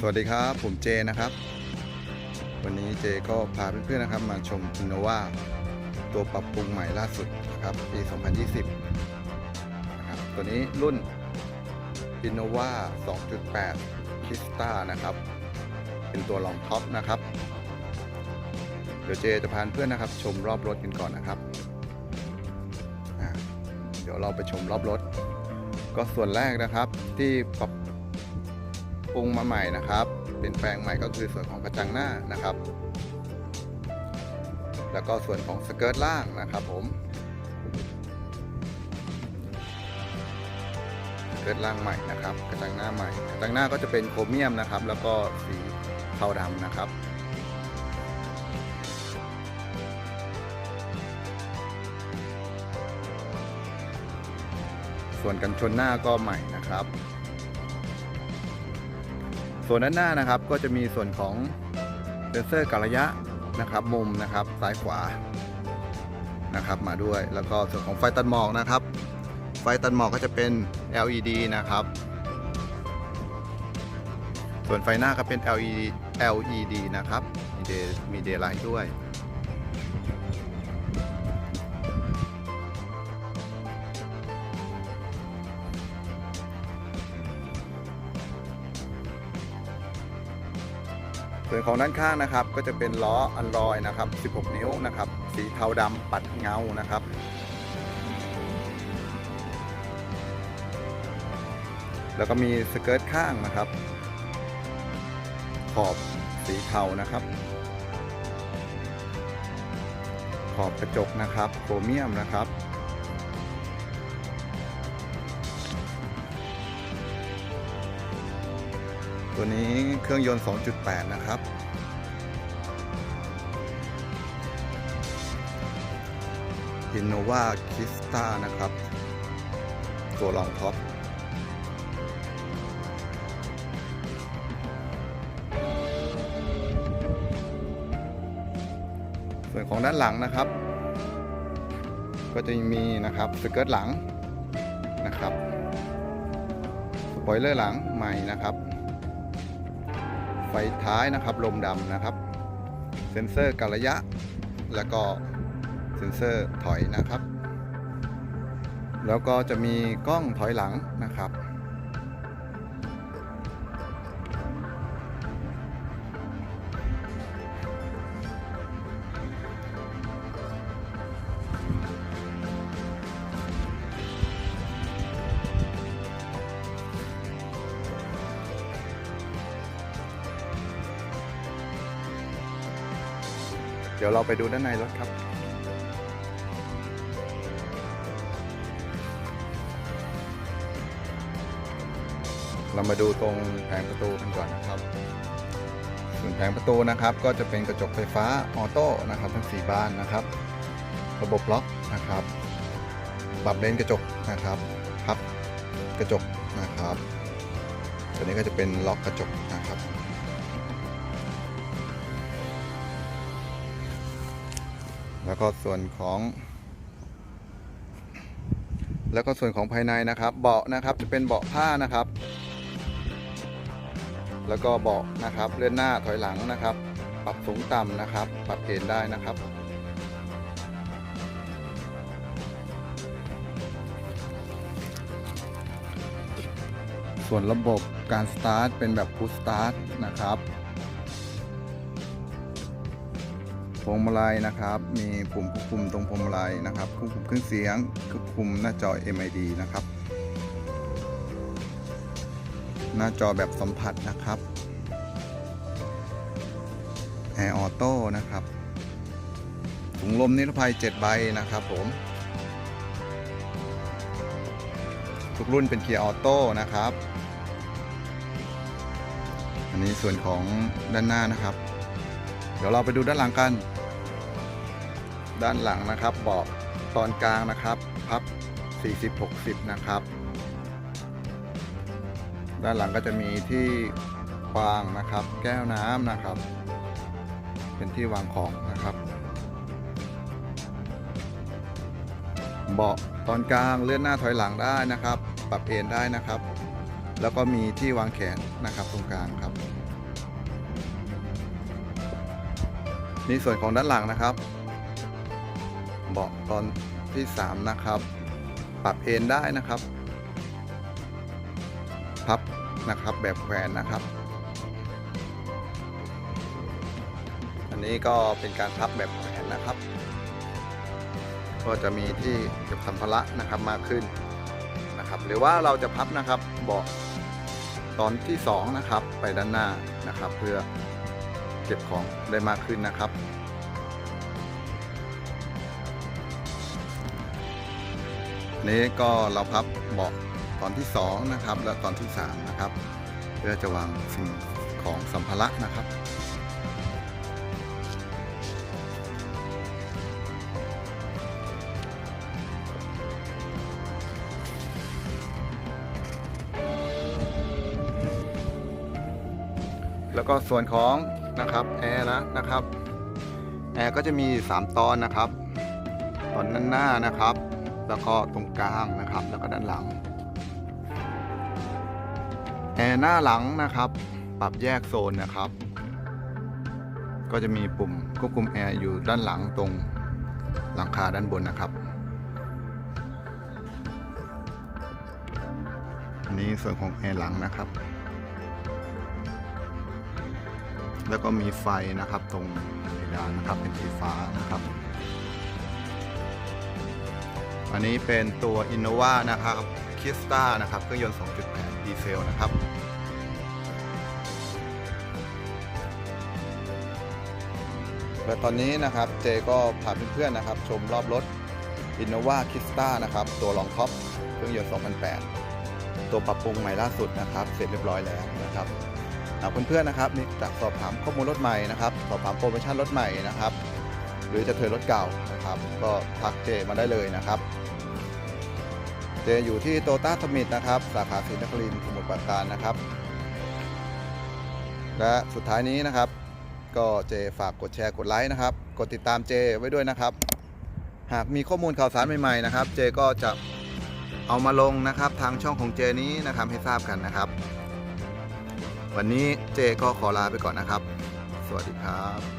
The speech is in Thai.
สวัสดีครับ ผมเจนะครับ วันนี้เจก็พาเพื่อนๆนะครับ มาชม Innova ตัวปรับปรุงใหม่ล่าสุดนะครับปี 2020นะครับตัวนี้รุ่น Innova 2.8 Krista นะครับ เป็นตัวรองท็อปนะครับ เดี๋ยวเจจะพาเพื่อนนะครับ ชมรอบรถกันก่อนนะครับเดี๋ยวเราไปชมรอบรถ ก็ส่วนแรกนะครับที่ปรับ รุงมาใหม่นะครับ เป็นแปลงใหม่ก็คือส่วนของกระจังหน้านะครับ แล้วก็ส่วนของสเกิร์ตล่างนะครับผมสเกิร์ตล่างใหม่นะครับ กระจังหน้าใหม่ กระจังหน้าก็จะเป็นโครเมียมนะครับ แล้วก็สีเทาดำนะครับส่วนกันชนหน้าก็ใหม่นะครับ ส่วนด้านหน้านะครับก็จะมีส่วนของเซนเซอร์กระยะนะครับ มุมนะครับซ้ายขวานะครับมาด้วยแล้วก็ส่วนของไฟตัดหมอกนะครับ ไฟตัดหมอกก็จะเป็น LED นะครับ ส่วนไฟหน้าก็เป็น LED LED นะครับมีเดมีเดย์ไลท์ด้วย ส่วนของด้านข้างนะครับก็จะเป็นล้ออันลอยนะครับ 16 นิ้วนะครับ สีเทาดำปัดเงานะครับ แล้วก็มีสเกิร์ตข้างนะครับ ขอบสีเทานะครับ ขอบกระจกนะครับ โครเมียมนะครับ ตัวนี้เครื่องยนต์ 2.8 นะครับ Innova Krista นะครับ ตัวรองท็อปส่วนของด้านหลังนะครับ ก็จะมีนะครับสเกิร์ตหลังนะครับ สปอยเลอร์หลังใหม่นะครับ ไฟท้ายนะครับลมดำนะครับ เซ็นเซอร์กระยะ แล้วก็เซ็นเซอร์ถอยนะครับ แล้วก็จะมีกล้องถอยหลังนะครับ เดี๋ยวเราไปดูด้านในรถครับเรามาดูตรงแผงประตูกันก่อนนะครับส่วนแผงประตูนะครับ ก็จะเป็นกระจกไฟฟ้าออโต้นะครับทั้ง4บานนะครับ ระบบล็อกนะครับ ปรับเลนกระจกนะครับพับกระจกนะครับ ตัวนี้ก็จะเป็นล็อกกระจกนะครับ แล้วก็ส่วนของ แล้วก็ส่วนของภายในนะครับ เบาะนะครับจะเป็นเบาะผ้านะครับ แล้วก็เบาะนะครับเลื่อนหน้าถอยหลังนะครับ ปรับสูงต่ำนะครับ ปรับเอนได้นะครับส่วนระบบการสตาร์ทเป็นแบบพุชสตาร์ทนะครับ วงมาลัยนะครับ มีปุ่มควบคุมตรงพวงมาลัยนะครับควบคุมเครื่องเสียงควบคุมหน้าจอ MID นะครับ หน้าจอแบบสัมผัสนะครับแอร์ออโต้นะครับถุงลมนิรภัย 7 ใบนะครับผม ทุกรุ่นเป็นเกียร์ออโต้นะครับ อันนี้ส่วนของด้านหน้านะครับ เดี๋ยวเราไปดูด้านหลังกัน ด้านหลังนะครับเบาะตอนกลางนะครับ พับ 40-60 นะครับ ด้านหลังก็จะมีที่วางนะครับ แก้วน้ำนะครับ เป็นที่วางของนะครับ เบาะตอนกลางเลื่อนหน้าถอยหลังได้นะครับ ปรับเอนได้นะครับ แล้วก็มีที่วางแขนนะครับตรงกลางครับนี่ส่วนของด้านหลังนะครับ เบาะตอนที่ 3 นะครับ ปรับเอนได้นะครับ พับนะครับแบบแขวนนะครับ อันนี้ก็เป็นการพับแบบแขวนนะครับ ก็จะมีที่เก็บสัมภาระนะครับมากขึ้นนะครับ หรือว่าเราจะพับนะครับเบาะตอนที่2นะครับไปด้านหน้านะครับ เพื่อเก็บของได้มากขึ้นนะครับ นี้ก็เราพับเบาะตอนที่ 2 นะครับ และตอนที่ 3 นะครับ เพื่อจะวางสิ่งของสัมภาระนะครับแล้วก็ส่วนของนะครับแอร์นะนะครับแอร์ก็จะมี 3 ตอนนะครับ ตอนด้าหน้านะครับ แล้วก็ตรงกลางนะครับ แล้วก็ด้านหลังแอร์หน้าหลังนะครับ ปรับแยกโซนนะครับ ก็จะมีปุ่มควบคุมแอร์อยู่ด้านหลังตรงหลังคาด้านบนนะครับอันนี้ส่วนของแอร์หลังนะครับ แล้วก็มีไฟนะครับตรงเพดานนะครับเป็นสีฟ้านะครับ อันนี้เป็นตัว Innova นะครับ k i s t a นะครับ เครื่องยนต์ 2.8 ดีเซลนะครับและตอนนี้นะครับเจก็พาเพื่อนๆนะครับ ชมรอบรถ Innova k i s t a นะครับ ตัวรองท็อปเครื่องยนต์ 2008 ตัวปรับปรุงใหม่ล่าสุดนะครับ เสร็จเรียบร้อยแล้วนะครับหาเพื่อนๆนะครับนี่จากสอบถามข้อมูลรถใหม่นะครับ สอบถามโปรโมชั่นรถใหม่นะครับ หรือจะเทรนรถเก่านะครับ ก็ทักเจมาได้เลยนะครับ เจอยู่ที่โตต้าสมิธนะครับ สาขาศรีนครินทร์สมุทรปราการนะครับ และสุดท้ายนี้นะครับ ก็เจฝากกดแชร์กดไลค์นะครับ กดติดตามเจไว้ด้วยนะครับ หากมีข้อมูลข่าวสารใหม่ๆนะครับ เจก็จะเอามาลงนะครับทางช่องของเจนี้นะครับให้ทราบกันนะครับ วันนี้เจก็ขอลาไปก่อนนะครับ สวัสดีครับ